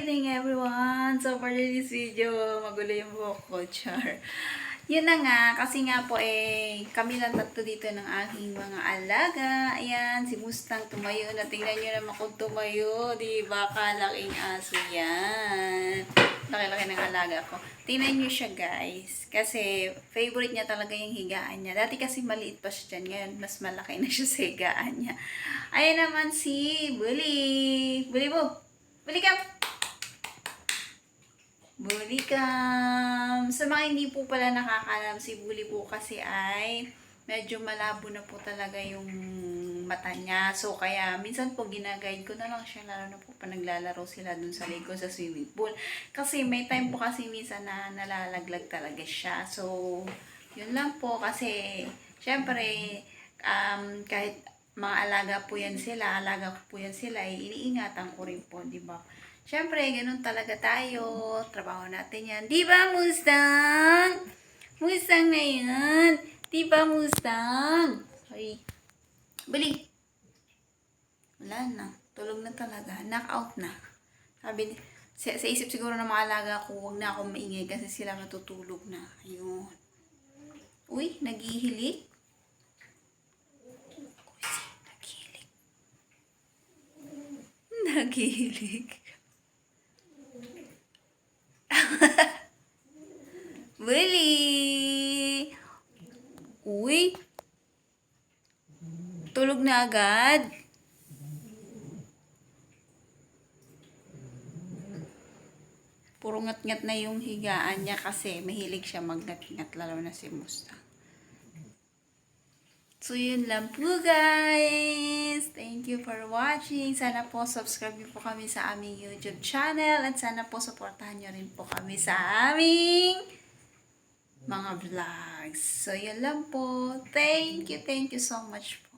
evening everyone! So for this video, magulo yung buhok ko, char. Yun na nga, kasi nga po eh, kami lang tatlo dito ng aking mga alaga. Ayan, si Mustang tumayo na. Tingnan nyo naman kung tumayo. Di ba? Kalaking aso yan. Laki-laki ng alaga ko. Tingnan nyo siya guys. Kasi favorite niya talaga yung higaan niya. Dati kasi maliit pa siya dyan. Ngayon, mas malaki na siya sa higaan niya. Ayan naman si Bully. Bully mo. Bully ka. Bulikam! Sa mga hindi po pala nakakalam, si Bully po kasi ay medyo malabo na po talaga yung mata niya. So, kaya minsan po ginaguide ko na lang siya, lalo na po pa naglalaro sila dun sa lake sa swimming pool. Kasi may time po kasi minsan na nalalaglag talaga siya. So, yun lang po kasi, syempre, um, kahit mga alaga po yan sila, alaga ko po yan sila, eh, iniingatan ko rin po, di ba? Siyempre, ganun talaga tayo. Trabaho natin yan. Di ba, Mustang? Mustang na yan. Di ba, Mustang? Ay. Bali. Wala na. Tulog na talaga. Knockout na. Sabi sa, sa isip siguro ng mga alaga ko, huwag na akong maingay kasi sila matutulog na. Ayun. Uy, naghihilik. Uy, naghihilik. Naghihilik. Willy! Uy! Tulog na agad. Puro ngat-ngat na yung higaan niya kasi mahilig siya magngat-ngat lalo na si Musta. So, yun lang po guys. Thank you for watching. Sana po subscribe po kami sa aming YouTube channel at sana po supportahan niyo rin po kami sa aming mga vlogs. So, yun lang po. Thank you, thank you so much.